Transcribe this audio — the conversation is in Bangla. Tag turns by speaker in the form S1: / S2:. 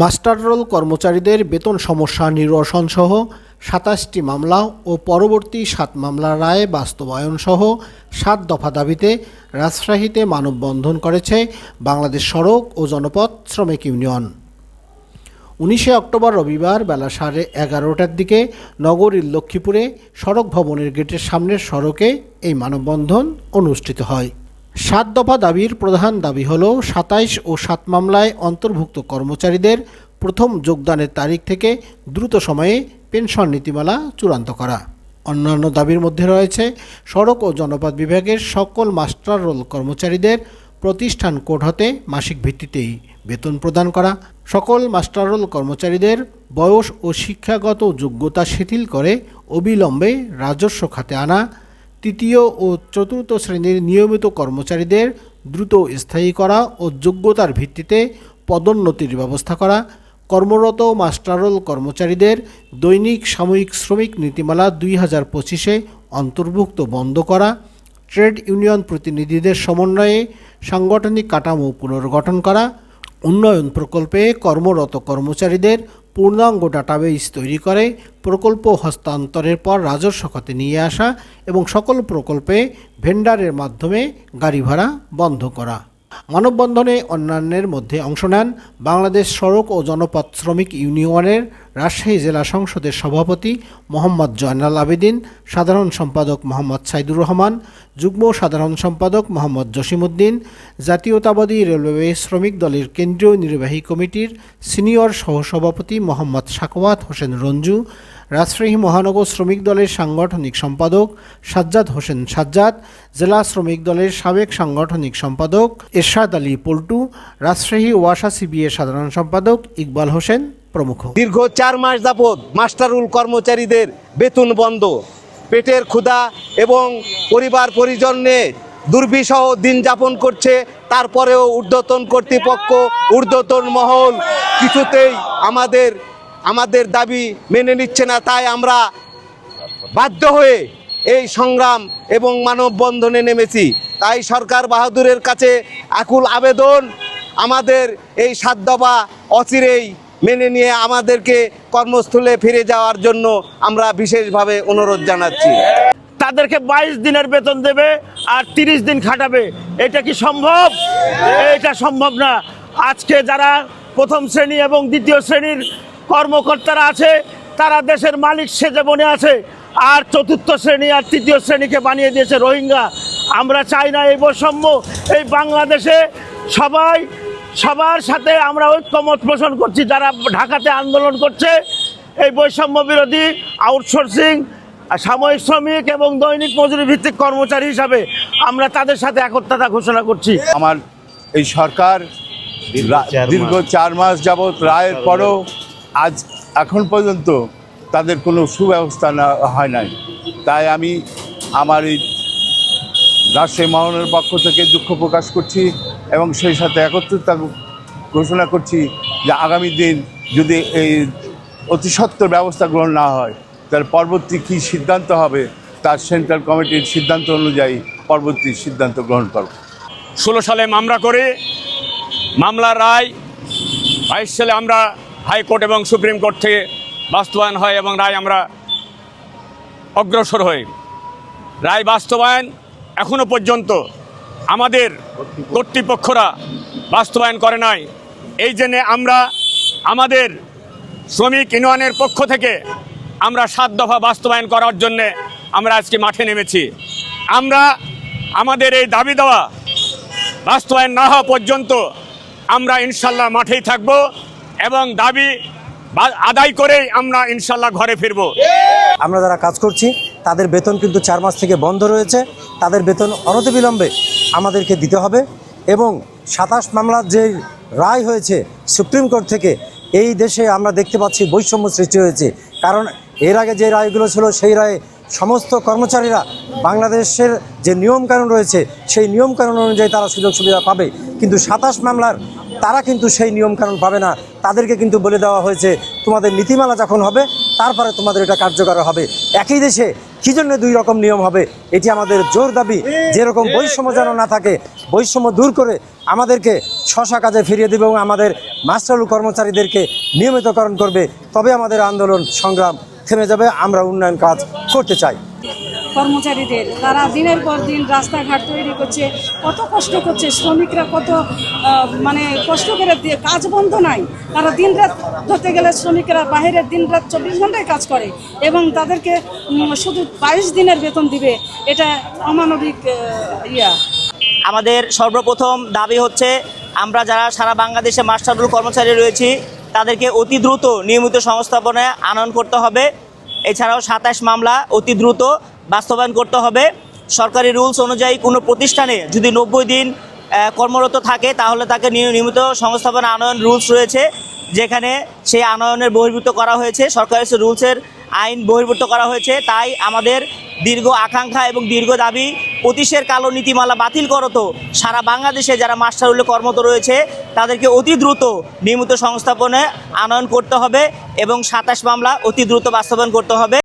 S1: মাস্টার রোল কর্মচারীদের বেতন সমস্যা নিরসন সহ সাতাশটি মামলা ও পরবর্তী সাত মামলার রায় বাস্তবায়ন সহ সাত দফা দাবিতে রাজশাহীতে মানববন্ধন করেছে বাংলাদেশ সড়ক ও জনপথ শ্রমিক ইউনিয়ন। উনিশে অক্টোবর রবিবার বেলা সাড়ে এগারোটার দিকে নগরীর লক্ষ্মীপুরে সড়ক ভবনের গেটের সামনের সড়কে এই মানববন্ধন অনুষ্ঠিত হয়। সাত দফা দাবির প্রধান দাবি হল সাতাইশ ও সাত মামলায় অন্তর্ভুক্ত কর্মচারীদের প্রথম যোগদানের তারিখ থেকে দ্রুত সময়ে পেনশন নীতিমালা চূড়ান্ত করা। অন্যান্য দাবির মধ্যে রয়েছে, সড়ক ও জনপদ বিভাগের সকল মাস্টার রোল কর্মচারীদের প্রতিষ্ঠান কোড হতে মাসিক ভিত্তিতেই বেতন প্রদান করা। সকল মাস্টার রোল কর্মচারীদের বয়স ও শিক্ষাগত যোগ্যতা শিথিল করে অবিলম্বে রাজস্ব খাতে আনা তৃতীয় ও চতুর্থ শ্রেণির নিয়মিত কর্মচারীদের দ্রুত স্থায়ী করা ও যোগ্যতার ভিত্তিতে পদোন্নতির ব্যবস্থা করা, কর্মরত মাস্টাররোল কর্মচারীদের দৈনিক সাময়িক শ্রমিক নীতিমালা দুই হাজার পঁচিশে অন্তর্ভুক্ত বন্ধ করা, ট্রেড ইউনিয়ন প্রতিনিধিদের সমন্বয়ে সাংগঠনিক কাঠামো পুনর্গঠন করা, উন্নয়ন প্রকল্পে কর্মরত কর্মচারীদের পূর্ণাঙ্গ ডাটাবেস তৈরি করে, প্রকল্প হস্তান্তরের পর রাজস্ব খাতে নিয়ে আসা এবং সকল প্রকল্পে ভেন্ডারের মাধ্যমে গাড়ি ভাড়া বন্ধ করা। মানববন্ধনে অন্যান্যের মধ্যে অংশ নেন বাংলাদেশ সড়ক ও জনপথ শ্রমিক ইউনিয়নের রাজশাহী জেলা সংসদের সভাপতি মোহাম্মদ জয়নাল আবেদিন, সাধারণ সম্পাদক মোহাম্মদ সাইদুর রহমান, যুগ্ম সাধারণ সম্পাদক মোহাম্মদ জসিমউদ্দিন, জাতীয়তাবাদী রেলওয়ে শ্রমিক দলের কেন্দ্রীয় নির্বাহী কমিটির সিনিয়র সহসভাপতি মোহাম্মদ সাকওয়াত হোসেন রঞ্জু, রাজশাহী মহানগর শ্রমিক দলের সাংগঠনিক সম্পাদক সাজ্জাদ হোসেন সাজ্জাদ, জেলা শ্রমিক দলের সাবেক সাংগঠনিক সম্পাদক এরশাদ আলী পল্টু, রাজশাহী ওয়াসা সিবিএ সাধারণ সম্পাদক ইকবাল হোসেন। প্রমুখ।
S2: দীর্ঘ চার মাস যাবৎ মাস্টারুল কর্মচারীদের বেতন বন্ধ, পেটের ক্ষুধা এবং পরিবার পরিজনে দুর্বিষহ দিন যাপন করছে, তারপরেও ঊর্ধ্বতন কর্তৃপক্ষ, ঊর্ধ্বতন মহল কিছুতেই আমাদের আমাদের দাবি মেনে নিচ্ছে না। তাই আমরা বাধ্য হয়ে এই সংগ্রাম এবং মানববন্ধনে নেমেছি। তাই সরকার বাহাদুরের কাছে আকুল আবেদন, আমাদের এই দফা অচিরেই মেনে নিয়ে আমাদেরকে কর্মস্থলে ফিরে যাওয়ার জন্য আমরা বিশেষভাবে অনুরোধ জানাচ্ছি।
S3: তাদেরকে বাইশ দিনের বেতন দেবে আর তিরিশ দিন খাটাবে। এটা কি সম্ভব? এটা সম্ভব না। আজকে যারা প্রথম শ্রেণি এবং দ্বিতীয় শ্রেণির কর্মকর্তারা আছে, তারা দেশের মালিক সেজে বনে আছে। আর চতুর্থ শ্রেণি আর তৃতীয় শ্রেণীকে বানিয়ে দিয়েছে রোহিঙ্গা। আমরা চাই না এই বৈষম্য। এই বাংলাদেশে সবাই সবার সাথে আমরা ঐক্যমত পোষণ করছি যারা ঢাকাতে আন্দোলন করছে এই বৈষম্য বিরোধী আউটসোর্সিং সাময়িক শ্রমিক এবং দৈনিক মজুরি ভিত্তিক কর্মচারী হিসাবে আমরা তাদের সাথে একত্রতা ঘোষণা করছি।
S4: আমার এই সরকার দীর্ঘ চার মাস যাবৎ রায়ের পরও আজ এখন পর্যন্ত তাদের কোনো সুব্যবস্থা না হয় নাই। তাই আমি আমার এই রাজশাহী মহানের পক্ষ থেকে দুঃখ প্রকাশ করছি। এবং সেই সাথে একত্রিতা ঘোষণা করছি যে আগামী দিন যদি এই অতি ব্যবস্থা গ্রহণ না হয়, তার পরবর্তী কী সিদ্ধান্ত হবে, তার সেন্ট্রাল কমিটির সিদ্ধান্ত অনুযায়ী পরবর্তী সিদ্ধান্ত গ্রহণ করব।
S5: ষোলো সালে মামলা করে, মামলার রায় বাইশ সালে আমরা হাইকোর্ট এবং সুপ্রিম কোর্ট থেকে বাস্তবায়ন হয় এবং রায় আমরা অগ্রসর হই। রায় বাস্তবায়ন এখনও পর্যন্ত আমাদের কর্তৃপক্ষরা বাস্তবায়ন করে নাই। এই জন্যে আমরা আমাদের শ্রমিক ইউনিয়নের পক্ষ থেকে আমরা সাত দফা বাস্তবায়ন করার জন্যে আমরা আজকে মাঠে নেমেছি। আমরা আমাদের এই দাবি দেওয়া বাস্তবায়ন না হওয়া পর্যন্ত আমরা ইনশাল্লাহ মাঠেই থাকব এবং দাবি আদায় করেই আমরা ইনশাল্লাহ ঘরে ফিরবো।
S6: আমরা যারা কাজ করছি, তাদের বেতন কিন্তু চার মাস থেকে বন্ধ রয়েছে। তাদের বেতন অনতিবিলম্বে আমাদেরকে দিতে হবে এবং সাতাশ মামলার যে রায় হয়েছে সুপ্রিম কোর্ট থেকে, এই দেশে আমরা দেখতে পাচ্ছি বৈষম্য সৃষ্টি হয়েছে। কারণ এর আগে যে রায়গুলো ছিল, সেই রায়ে সমস্ত কর্মচারীরা বাংলাদেশের যে নিয়মকানুন রয়েছে, সেই নিয়মকানুন অনুযায়ী তারা সুযোগ সুবিধা পাবে। কিন্তু সাতাশ মামলার তারা কিন্তু সেই নিয়মকানুন পাবে না। তাদেরকে কিন্তু বলে দেওয়া হয়েছে, তোমাদের নীতিমালা যখন হবে, তারপরে তোমাদের এটা কার্যকর হবে। একই দেশে কী জন্য দুই রকম নিয়ম হবে? এটি আমাদের জোর দাবি। যেরকম বৈষম্য যেন না থাকে, বৈষম্য দূর করে আমাদেরকে শশা কাজে ফিরিয়ে দেবে এবং আমাদের মাস্টারুল কর্মচারীদেরকে নিয়মিতকরণ করবে, তবে আমাদের আন্দোলন সংগ্রাম থেমে যাবে। আমরা উন্নয়ন কাজ করতে চাই।
S7: কর্মচারীদের। তারা দিনের পর দিন রাস্তাঘাট তৈরি করছে, কত কষ্ট করছে, শ্রমিকরা কত মানে কষ্ট করে কাজ বন্ধ নাই। তারা দিন রাত ধরতে গেলে শ্রমিকরা বাইরের দিন রাত চব্বিশ ঘন্টায় কাজ করে এবং তাদেরকে শুধু বাইশ দিনের বেতন দিবে। এটা অমানবিক ইয়া।
S8: আমাদের সর্বপ্রথম দাবি হচ্ছে, আমরা যারা সারা বাংলাদেশে মাস্টারুল কর্মচারী রয়েছি, তাদেরকে অতি দ্রুত নিয়মিত সংস্থাপনে আনয়ন করতে হবে। এছাড়াও সাতাশ মামলা অতি দ্রুত বাস্তবায়ন করতে হবে। সরকারি রুলস অনুযায়ী কোনো প্রতিষ্ঠানে যদি নব্বই দিন কর্মরত থাকে, তাহলে তাকে নিয়- নিয়মিত সংস্থাপন আনয়ন রুলস রয়েছে, যেখানে সেই আনয়নের বহির্ভূত করা হয়েছে। সরকারি রুলসের আইন বহির্ভূত করা হয়েছে। তাই আমাদের দীর্ঘ আকাঙ্ক্ষা এবং দীর্ঘ দাবি পঁচিশের কালো নীতিমালা বাতিল করতো সারা বাংলাদেশে যারা মাস্টার উল্লে কর্মরত রয়েছে, তাদেরকে অতি দ্রুত নিয়মিত সংস্থাপনে আনয়ন করতে হবে এবং সাতাশ মামলা অতি দ্রুত বাস্তবায়ন করতে হবে।